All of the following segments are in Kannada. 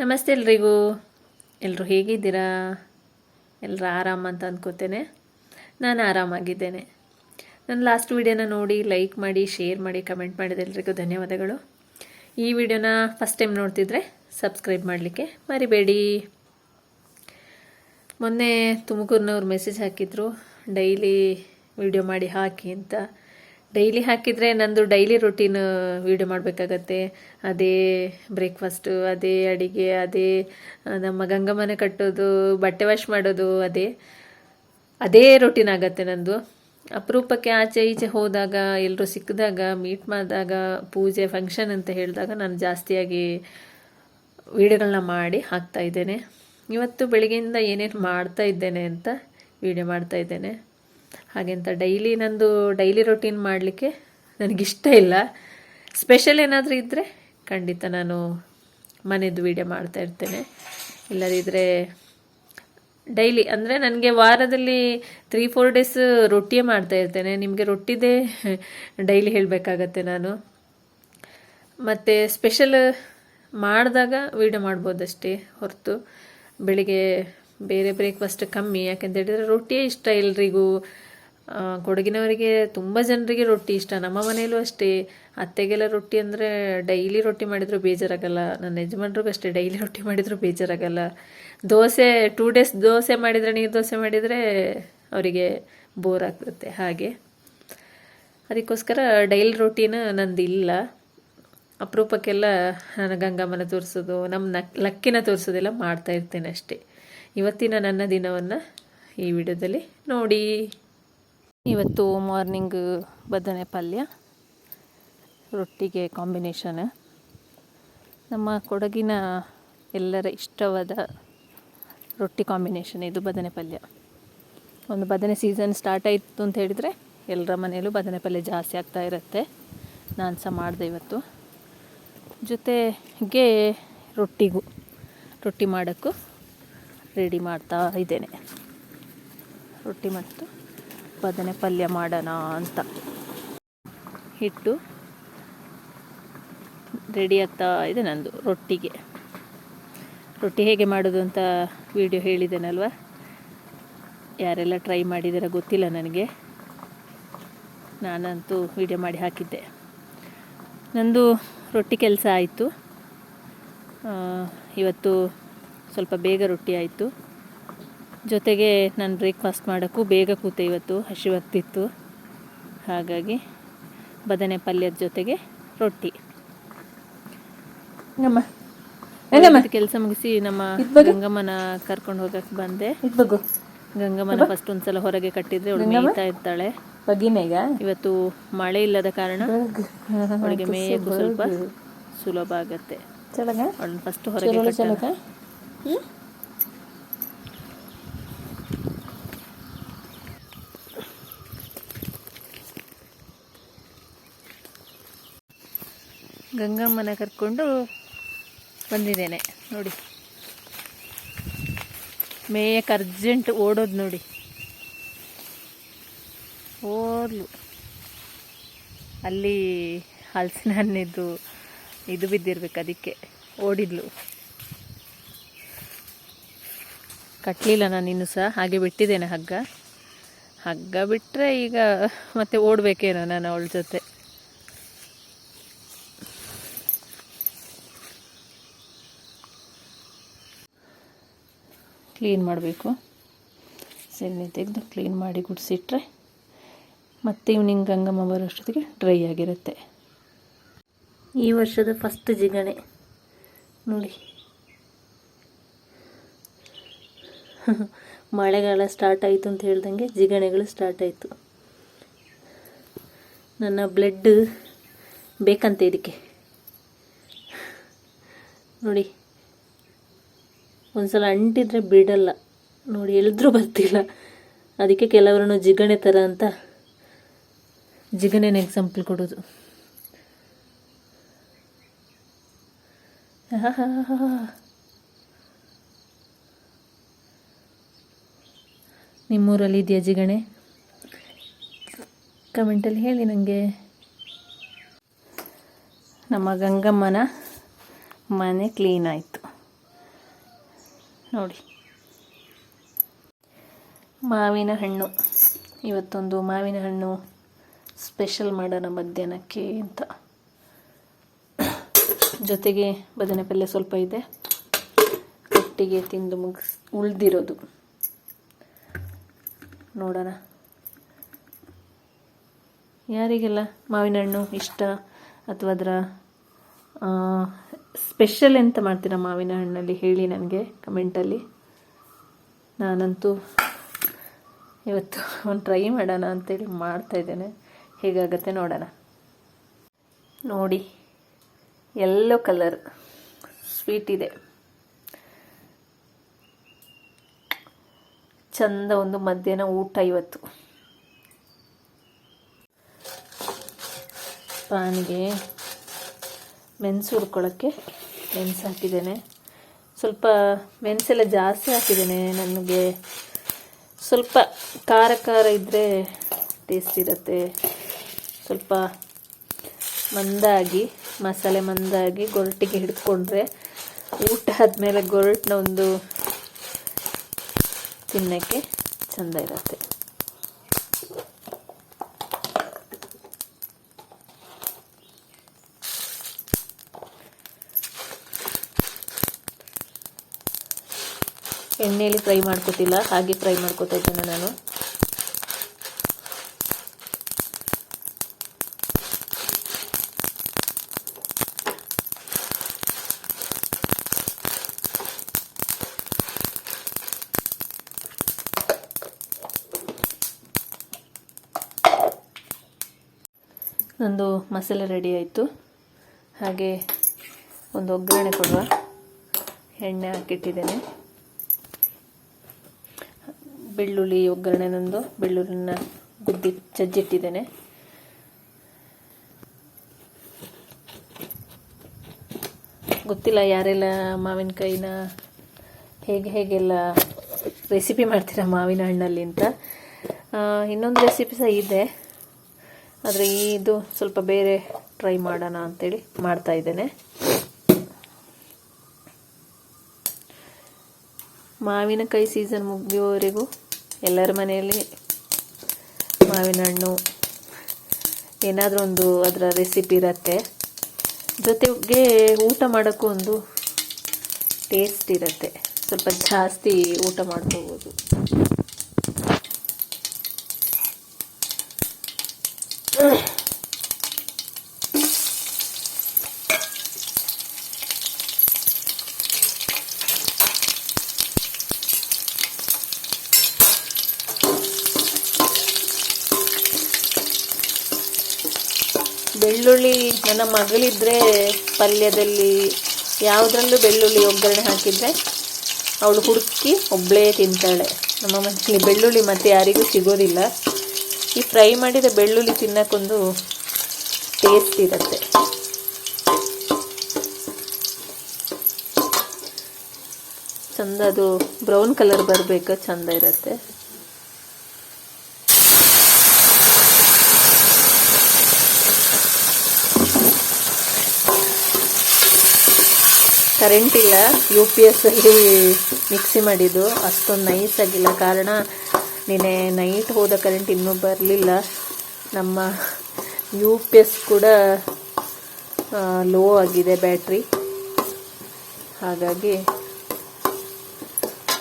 ನಮಸ್ತೆ ಎಲ್ರಿಗೂ. ಎಲ್ಲರೂ ಹೇಗಿದ್ದೀರಾ? ಎಲ್ಲರೂ ಆರಾಮ ಅಂತ ಅಂದ್ಕೋತೇನೆ ನಾನು ಆರಾಮಾಗಿದ್ದೇನೆ. ನನ್ನ ಲಾಸ್ಟ್ ವಿಡಿಯೋನ ನೋಡಿ ಲೈಕ್ ಮಾಡಿ ಶೇರ್ ಮಾಡಿ ಕಮೆಂಟ್ ಮಾಡಿದ ಎಲ್ರಿಗೂ ಧನ್ಯವಾದಗಳು. ಈ ವಿಡಿಯೋನ ಫಸ್ಟ್ ಟೈಮ್ ನೋಡ್ತಿದ್ರೆ ಸಬ್ಸ್ಕ್ರೈಬ್ ಮಾಡಲಿಕ್ಕೆ ಮರಿಬೇಡಿ. ಮೊನ್ನೆ ತುಮಕೂರಿನವ್ರು ಮೆಸೇಜ್ ಹಾಕಿದ್ರು ಡೈಲಿ ವಿಡಿಯೋ ಮಾಡಿ ಹಾಕಿ ಅಂತ. ಡೈಲಿ ಹಾಕಿದರೆ ನಂದು ಡೈಲಿ ರೊಟೀನ್ ವೀಡಿಯೋ ಮಾಡಬೇಕಾಗತ್ತೆ. ಅದೇ ಬ್ರೇಕ್ಫಾಸ್ಟು, ಅದೇ ಅಡಿಗೆ, ಅದೇ ನಮ್ಮ ಗಂಗಮ್ಮನ ಕಟ್ಟೋದು, ಬಟ್ಟೆ ವಾಶ್ ಮಾಡೋದು, ಅದೇ. ಅದೇ ರೊಟೀನ್ ಆಗತ್ತೆ ನಂದು. ಅಪರೂಪಕ್ಕೆ ಆಚೆ ಈಚೆ ಹೋದಾಗ ಎಲ್ಲರೂ ಸಿಕ್ಕಿದಾಗ, ಮೀಟ್ ಮಾಡಿದಾಗ, ಪೂಜೆ ಫಂಕ್ಷನ್ ಅಂತ ಹೇಳಿದಾಗ ನಾನು ಜಾಸ್ತಿಯಾಗಿ ವೀಡಿಯೋಗಳನ್ನ ಮಾಡಿ ಹಾಕ್ತಾ ಇದ್ದೇನೆ. ಇವತ್ತು ಬೆಳಗ್ಗೆಯಿಂದ ಏನೇನು ಮಾಡ್ತಾ ಇದ್ದೇನೆ ಅಂತ ವೀಡಿಯೋ ಮಾಡ್ತಾ ಇದ್ದೇನೆ. ಹಾಗೆಂತ ಡೈಲಿ ನಂದು ಡೈಲಿ ರೊಟೀನ್ ಮಾಡಲಿಕ್ಕೆ ನನಗಿಷ್ಟ ಇಲ್ಲ. ಸ್ಪೆಷಲ್ ಏನಾದರೂ ಇದ್ದರೆ ಖಂಡಿತ ನಾನು ಮನೆಯದು ವೀಡಿಯೋ ಮಾಡ್ತಾ ಇರ್ತೇನೆ. ಇಲ್ಲದಿದ್ದರೆ ಡೈಲಿ ಅಂದರೆ ನನಗೆ ವಾರದಲ್ಲಿ ತ್ರೀ ಫೋರ್ ಡೇಸ್ ರೊಟ್ಟಿಯೇ ಮಾಡ್ತಾ ಇರ್ತೇನೆ. ನಿಮಗೆ ರೊಟ್ಟಿದೇ ಡೈಲಿ ಹೇಳಬೇಕಾಗತ್ತೆ ನಾನು. ಮತ್ತು ಸ್ಪೆಷಲ್ ಮಾಡಿದಾಗ ವೀಡಿಯೋ ಮಾಡ್ಬೋದಷ್ಟೇ ಹೊರತು. ಬೆಳಿಗ್ಗೆ ಬೇರೆ ಬ್ರೇಕ್ಫಾಸ್ಟ್ ಕಮ್ಮಿ. ಯಾಕೆಂತ ಹೇಳಿದರೆ ರೊಟ್ಟಿಯೇ ಇಷ್ಟ ಎಲ್ರಿಗೂ. ಕೊಡಗಿನವರಿಗೆ ತುಂಬ ಜನರಿಗೆ ರೊಟ್ಟಿ ಇಷ್ಟ. ನಮ್ಮ ಮನೆಯಲ್ಲೂ ಅಷ್ಟೇ. ಅತ್ತೆಗೆಲ್ಲ ರೊಟ್ಟಿ ಅಂದರೆ ಡೈಲಿ ರೊಟ್ಟಿ ಮಾಡಿದರೂ ಬೇಜಾರಾಗಲ್ಲ. ನನ್ನ ಯಜಮಾನ್ರಿಗೂ ಅಷ್ಟೇ. ಡೈಲಿ ರೊಟ್ಟಿ ಮಾಡಿದರೂ ಬೇಜಾರಾಗಲ್ಲ. ದೋಸೆ ಟೂ ಡೇಸ್ ದೋಸೆ ಮಾಡಿದರೆ, ನೀರು ದೋಸೆ ಮಾಡಿದರೆ ಅವರಿಗೆ ಬೋರ್ ಆಗ್ತದೆ. ಹಾಗೆ. ಅದಕ್ಕೋಸ್ಕರ ಡೈಲಿ ರೊಟ್ಟಿನ ನಂದು ಇಲ್ಲ. ಅಪರೂಪಕ್ಕೆಲ್ಲ ನಾನು ಗಂಗಮ್ಮನ ತೋರಿಸೋದು, ನಮ್ಮ ನಕ್, ಲಕ್ಕಿನ ತೋರಿಸೋದೆಲ್ಲ ಮಾಡ್ತಾ ಇರ್ತೇನೆ ಅಷ್ಟೇ. ಇವತ್ತಿನ ನನ್ನ ದಿನವನ್ನು ಈ ವಿಡಿಯೋದಲ್ಲಿ ನೋಡಿ. ಇವತ್ತು ಮಾರ್ನಿಂಗ್ ಬದನೆ ಪಲ್ಯ, ರೊಟ್ಟಿಗೆ ಕಾಂಬಿನೇಷನ್ ನಮ್ಮ ಕೊಡಗಿನ ಎಲ್ಲರ ಇಷ್ಟವಾದ ರೊಟ್ಟಿ ಕಾಂಬಿನೇಷನ್ ಇದು ಬದನೆ ಪಲ್ಯ. ಒಂದು ಬದನೆ ಸೀಸನ್ ಸ್ಟಾರ್ಟ್ ಆಯಿತು ಅಂತ ಹೇಳಿದರೆ ಎಲ್ಲರ ಮನೆಯಲ್ಲೂ ಬದನೆ ಪಲ್ಯ ಜಾಸ್ತಿ ಆಗ್ತಾ ಇರುತ್ತೆ. ನಾನು ಸಹ ಮಾಡಿದೆ ಇವತ್ತು. ಜೊತೆಗೆ ರೊಟ್ಟಿಗೂ, ರೊಟ್ಟಿ ಮಾಡೋಕ್ಕೂ ರೆಡಿ ಮಾಡ್ತಾ ಇದ್ದೇನೆ. ರೊಟ್ಟಿ ಮತ್ತು ಬದನೆ ಪಲ್ಯ ಮಾಡೋಣ ಅಂತ. ಹಿಟ್ಟು ರೆಡಿ ಆಗ್ತಾ ಇದೆ ನಂದು ರೊಟ್ಟಿಗೆ. ರೊಟ್ಟಿ ಹೇಗೆ ಮಾಡೋದು ಅಂತ ವಿಡಿಯೋ ಹೇಳಿದ್ದೇನಲ್ವ ಯಾರೆಲ್ಲ ಟ್ರೈ ಮಾಡಿದ್ದೀರ ಗೊತ್ತಿಲ್ಲ ನನಗೆ. ನಾನಂತೂ ವಿಡಿಯೋ ಮಾಡಿ ಹಾಕಿದ್ದೆ. ನಂದು ರೊಟ್ಟಿ ಕೆಲಸ ಆಯಿತು. ಇವತ್ತು ಸ್ವಲ್ಪ ಬೇಗ ರೊಟ್ಟಿ ಆಯಿತು. ಜೊತೆಗೆ ನಾನು ಬ್ರೇಕ್ಫಾಸ್ಟ್ ಮಾಡೋಕ್ಕೂ ಬೇಗ ಕೂತೆ ಇವತ್ತು ಹಸಿವಾಗ್ತಿತ್ತು ಹಾಗಾಗಿ ಬದನೆ ಪಲ್ಯದ ಜೊತೆಗೆ ರೊಟ್ಟಿ. ಕೆಲಸ ಮುಗಿಸಿ ನಮ್ಮ ಗಂಗಮ್ಮನ ಕರ್ಕೊಂಡು ಹೋಗಕ್ಕೆ ಬಂದೆ. ಗಂಗಮ್ಮನ ಫಸ್ಟ್ ಒಂದ್ಸಲ ಹೊರಗೆ ಕಟ್ಟಿದ್ರೆ ಮೇಯ್ತಾ ಇರ್ತಾಳೆ. ಇವತ್ತು ಮಳೆ ಇಲ್ಲದ ಕಾರಣ ಅವಳಿಗೆ ಮೇಯಕ್ಕೂ ಸ್ವಲ್ಪ ಸುಲಭ ಆಗತ್ತೆ. ಅವಳನ್ನ ಫಸ್ಟ್ ಹೊರಗೆ ಗಂಗಮ್ಮನ ಕರ್ಕೊಂಡು ಬಂದಿದ್ದೇನೆ, ನೋಡಿ. ಮೇಯಕ್ಕೆ ಅರ್ಜೆಂಟ್ ಓಡೋದು ನೋಡಿ. ಓದ್ಲು. ಅಲ್ಲಿ ಹಲಸಿನ ಹಣ್ಣಿದ್ದು ಇದು ಬಿದ್ದಿರ್ಬೇಕು ಅದಕ್ಕೆ ಓಡಿದ್ಲು. ಕಟ್ಟಲಿಲ್ಲ ನಾನು ಇನ್ನು ಸಹ? ಹಾಗೆ ಬಿಟ್ಟಿದ್ದೇನೆ ಹಗ್ಗ. ಹಗ್ಗ ಬಿಟ್ಟರೆ ಈಗ ಮತ್ತೆ ಓಡಬೇಕೇನೋ ನಾನು ಅವಳ ಜೊತೆ. ಕ್ಲೀನ್ ಮಾಡಬೇಕು. ಸೆಣ್ಣೆ ತೆಗೆದು ಕ್ಲೀನ್ ಮಾಡಿ ಗುಡಿಸಿಟ್ರೆ ಮತ್ತೆ ಈವ್ನಿಂಗ್ ಗಂಗಮ್ಮ ಬರೋಷ್ಟೊತ್ತಿಗೆ ಡ್ರೈ ಆಗಿರುತ್ತೆ. ಈ ವರ್ಷದ ಫಸ್ಟ್ ಜಿಗಣೆ. ನೋಡಿ. ಮಳೆಗಾಲ ಸ್ಟಾರ್ಟ್ ಆಯಿತು ಅಂತ ಹೇಳ್ದಂಗೆ ಜಿಗಣೆಗಳು ಸ್ಟಾರ್ಟ್ ಆಯಿತು. ನನ್ನ ಬ್ಲಡ್ ಬೇಕಂತೆ ಇದಕ್ಕೆ. ನೋಡಿ. ಒಂದ್ಸಲ ಅಂಟಿದ್ರೆ ಬಿಡಲ್ಲ. ನೋಡಿ ಎಳಿದ್ರೂ ಬರ್ತಿಲ್ಲ. ಅದಕ್ಕೆ ಕೆಲವರನ್ನು ಜಿಗಣೆ ಥರ ಅಂತ ಜಿಗಣೆನ ಎಕ್ಸಾಂಪಲ್ ಕೊಡೋದು. ನಿಮ್ಮೂರಲ್ಲಿ ಇದೆಯಾ ಜಿಗಣೆ? ಕಮೆಂಟಲ್ಲಿ ಹೇಳಿ ನನಗೆ ನಮ್ಮ ಗಂಗಮ್ಮನ ಮನೆ ಕ್ಲೀನ್ ಆಯಿತು. ನೋಡಿ. ಮಾವಿನ ಹಣ್ಣು. ಇವತ್ತೊಂದು ಮಾವಿನ ಹಣ್ಣು ಸ್ಪೆಷಲ್ ಮಾಡೋಣ ಮಧ್ಯಾಹ್ನಕ್ಕೆ ಅಂತ. ಜೊತೆಗೆ ಬದನೆ ಪಲ್ಯ ಸ್ವಲ್ಪ ಇದೆ. ಒಟ್ಟಿಗೆ ತಿಂದು ಮುಗಿಸ್, ಉಳಿದಿರೋದು. ನೋಡೋಣ. ಯಾರಿಗೆಲ್ಲ ಮಾವಿನ ಹಣ್ಣು ಇಷ್ಟ ಅಥವಾ ಅದರ ಸ್ಪೆಷಲ್ ಎಂತ ಮಾಡ್ತೀರಾ ಮಾವಿನ ಹಣ್ಣಲ್ಲಿ ಹೇಳಿ ನನಗೆ ಕಮೆಂಟಲ್ಲಿ. ನಾನಂತೂ ಇವತ್ತು ಒಂದು ಟ್ರೈ ಮಾಡೋಣ ಅಂತೇಳಿ ಮಾಡ್ತಾ ಇದ್ದೇನೆ. ಹೇಗಾಗತ್ತೆ ನೋಡೋಣ. ನೋಡಿ ಎಲ್ಲೋ ಕಲರ್ ಸ್ವೀಟ್ ಇದೆ. ಚಂದ ಒಂದು ಮಧ್ಯಾಹ್ನ ಊಟ ಇವತ್ತು. ಪಾನಿಗೆ ಮೆಣಸು ಹುರ್ಕೊಳ್ಳೋಕ್ಕೆ ಮೆಣಸು ಹಾಕಿದ್ದೇನೆ. ಸ್ವಲ್ಪ ಮೆಣಸೆಲ್ಲ ಜಾಸ್ತಿ ಹಾಕಿದ್ದೇನೆ. ನನಗೆ ಸ್ವಲ್ಪ ಖಾರ ಖಾರ ಇದ್ದರೆ ಟೇಸ್ಟ್ ಇರುತ್ತೆ. ಸ್ವಲ್ಪ ಮಂದಾಗಿ, ಮಸಾಲೆ ಮಂದಾಗಿ ಗೊರಟಿಗೆ ಹಿಡ್ಕೊಂಡ್ರೆ ಊಟ ಆದಮೇಲೆ ಗೊರಟನ್ನ ಒಂದು ತಿನ್ನೋಕ್ಕೆ ಚೆಂದ ಇರುತ್ತೆ. ಎಣ್ಣೆಯಲ್ಲಿ ಫ್ರೈ ಮಾಡ್ಕೋತಿಲ್ಲ, ಹಾಗೆ ಫ್ರೈ ಮಾಡ್ಕೋತಾ ಇದ್ದೇನೆ ನಾನು. ನಂದು ಮಸಾಲೆ ರೆಡಿ ಆಯಿತು. ಹಾಗೆ ಒಂದು ಒಗ್ಗರಣೆ ಕೊಡುವ ಎಣ್ಣೆ ಹಾಕಿಟ್ಟಿದ್ದೇನೆ. ಬೆಳ್ಳುಳ್ಳಿ, ಒಗ್ಗರಣೆ ನಂದು. ಬೆಳ್ಳುಳ್ಳಿನ ಗುದ್ದಿ ಚಜ್ಜಿಟ್ಟಿದ್ದೇನೆ. ಗೊತ್ತಿಲ್ಲ ಯಾರೆಲ್ಲ ಮಾವಿನಕಾಯಿನ ಹೇಗೆ ಹೇಗೆಲ್ಲ ರೆಸಿಪಿ ಮಾಡ್ತೀರಾ ಮಾವಿನ ಹಣ್ಣಲ್ಲಿ ಅಂತ. ಇನ್ನೊಂದು ರೆಸಿಪಿ ಸಹ ಇದೆ. ಆದರೆ ಇದು ಸ್ವಲ್ಪ ಬೇರೆ ಟ್ರೈ ಮಾಡೋಣ ಅಂತೇಳಿ ಮಾಡ್ತಾ ಇದ್ದೇನೆ. ಮಾವಿನಕಾಯಿ ಸೀಸನ್ ಮುಗಿಯುವವರೆಗೂ ಎಲ್ಲರ ಮನೆಯಲ್ಲಿ ಮಾವಿನ ಹಣ್ಣು, ಏನಾದರೂ ಒಂದು ಅದರ ರೆಸಿಪಿ ಇರತ್ತೆ. ಜೊತೆಗೆ ಊಟ ಮಾಡೋಕ್ಕೂ ಒಂದು ಟೇಸ್ಟ್ ಇರುತ್ತೆ. ಸ್ವಲ್ಪ ಜಾಸ್ತಿ ಊಟ ಮಾಡ್ಕೋಬೋದು. ಬೆಳ್ಳುಳ್ಳಿ, ನನ್ನ ಮಗಳಿದ್ರೆ ಪಲ್ಯದಲ್ಲಿ ಯಾವುದರಲ್ಲೂ ಬೆಳ್ಳುಳ್ಳಿ ಒಗ್ಗರಣೆ ಹಾಕಿದರೆ ಅವಳು ಹುಡುಕಿ ಒಬ್ಬಳೇ ತಿಂತಾಳೆ. ನಮ್ಮ ಮನೆಯಲ್ಲಿ ಬೆಳ್ಳುಳ್ಳಿ ಮತ್ತೆ ಯಾರಿಗೂ ಸಿಗೋದಿಲ್ಲ. ಈ ಫ್ರೈ ಮಾಡಿದ ಬೆಳ್ಳುಳ್ಳಿ ತಿನ್ನಕ್ಕೊಂದು ಟೇಸ್ಟ್ ಇರುತ್ತೆ. ಚಂದ ಅದು ಬ್ರೌನ್ ಕಲರ್ ಬರಬೇಕು, ಚಂದ ಇರುತ್ತೆ. ಕರೆಂಟ್ ಇಲ್ಲ. ಯು ಪಿ ಎಸ್ ಅಲ್ಲಿ ಮಿಕ್ಸಿ ಮಾಡಿದ್ದು. ಅಷ್ಟೊಂದು ನೈಸ್ ಆಗಿಲ್ಲ. ಕಾರಣ, ನಿನ್ನೆ ನೈಟ್ ಹೋದ ಕರೆಂಟ್ ಇನ್ನೂ ಬರಲಿಲ್ಲ. ನಮ್ಮ ಯು ಪಿ ಎಸ್ ಕೂಡ ಲೋ ಆಗಿದೆ ಬ್ಯಾಟ್ರಿ ಹಾಗಾಗಿ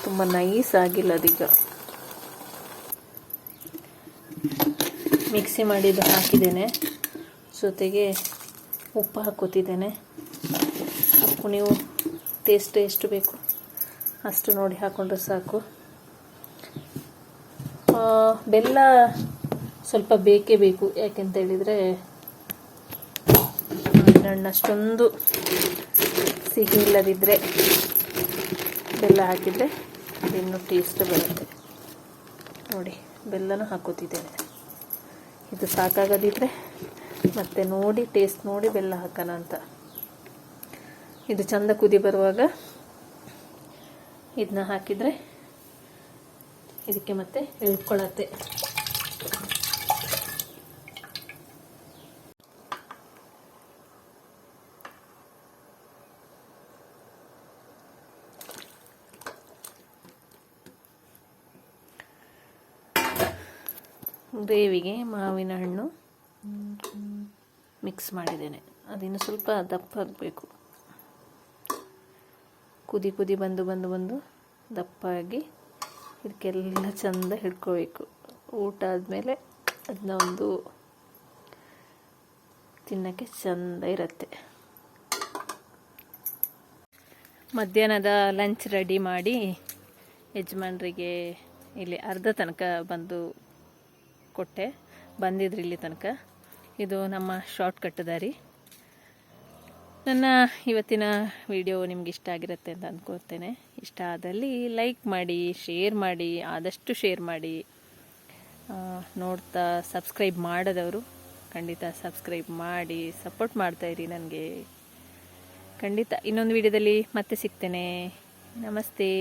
ತುಂಬ ನೈಸ್ ಆಗಿಲ್ಲ ಅದೀಗ. ಮಿಕ್ಸಿ ಮಾಡಿದ್ದು ಹಾಕಿದ್ದೇನೆ. ಜೊತೆಗೆ ಉಪ್ಪು ಹಾಕೋತಿದ್ದೇನೆ ಉಪ್ಪು ನೀವು ಟೇಸ್ಟ್ ಎಷ್ಟು ಬೇಕು? ಅಷ್ಟು ನೋಡಿ ಹಾಕೊಂಡ್ರೆ ಸಾಕು. ಬೆಲ್ಲ ಸ್ವಲ್ಪ ಬೇಕೇ ಬೇಕು. ಯಾಕೆಂತ ಹೇಳಿದರೆ ಹಣ್ಣು ಅಷ್ಟೊಂದು ಸಿಹಿ ಇಲ್ಲದಿದ್ದರೆ ಬೆಲ್ಲ ಹಾಕಿದರೆ ಇನ್ನೂ ಟೇಸ್ಟ್ ಬರುತ್ತೆ. ನೋಡಿ, ಬೆಲ್ಲನೂ ಹಾಕೋತಿದ್ದೇನೆ. ಇದು ಸಾಕಾಗದಿದ್ದರೆ ಮತ್ತೆ ನೋಡಿ, ಟೇಸ್ಟ್ ನೋಡಿ ಬೆಲ್ಲ ಹಾಕೋಣ ಅಂತ. ಇದು ಚಂದ ಕುದಿ ಬರುವಾಗ ಇದನ್ನ ಹಾಕಿದರೆ ಇದಕ್ಕೆ ಮತ್ತೆ ಇಳ್ಕೊಳತ್ತೆ ಗ್ರೇವಿಗೆ ಮಾವಿನ ಹಣ್ಣು ಮಿಕ್ಸ್ ಮಾಡಿದ್ದೇನೆ. ಅದಿನ್ನು ಸ್ವಲ್ಪ ದಪ್ಪ ಆಗಬೇಕು. ಕುದಿ ಕುದಿ ಬಂದು ಬಂದು ಬಂದು ದಪ್ಪಾಗಿ ಇದಕ್ಕೆಲ್ಲ ಚಂದ ಹಿಡ್ಕೋಬೇಕು. ಊಟ ಆದಮೇಲೆ ಅದನ್ನ ಒಂದು ತಿನ್ನೋಕ್ಕೆ ಚಂದ ಇರುತ್ತೆ. ಮಧ್ಯಾಹ್ನದ ಲಂಚ್ ರೆಡಿ ಮಾಡಿ ಯಜಮಾನ್ರಿಗೆ ಇಲ್ಲಿ ಅರ್ಧ ತನಕ ಬಂದು ಕೊಟ್ಟೆ. ಬಂದಿದ್ರು ಇಲ್ಲಿ ತನಕ. ಇದು ನಮ್ಮ ಶಾರ್ಟ್ಕಟ್ ದಾರಿ. ನನ್ನ ಇವತ್ತಿನ ವಿಡಿಯೋ ನಿಮ್ಗೆ ಇಷ್ಟ ಆಗಿರುತ್ತೆ ಅಂತ ಅಂದ್ಕೋತೇನೆ ಇಷ್ಟ ಆದಲ್ಲಿ ಲೈಕ್ ಮಾಡಿ ಶೇರ್ ಮಾಡಿ, ಆದಷ್ಟು ಶೇರ್ ಮಾಡಿ. ನೋಡ್ತಾ ಸಬ್ಸ್ಕ್ರೈಬ್ ಮಾಡದವರು ಖಂಡಿತ ಸಬ್ಸ್ಕ್ರೈಬ್ ಮಾಡಿ ಸಪೋರ್ಟ್ ಮಾಡ್ತಾಯಿರಿ ನನಗೆ. ಖಂಡಿತ ಇನ್ನೊಂದು ವಿಡಿಯೋದಲ್ಲಿ ಮತ್ತೆ ಸಿಗ್ತೇನೆ. ನಮಸ್ತೆ.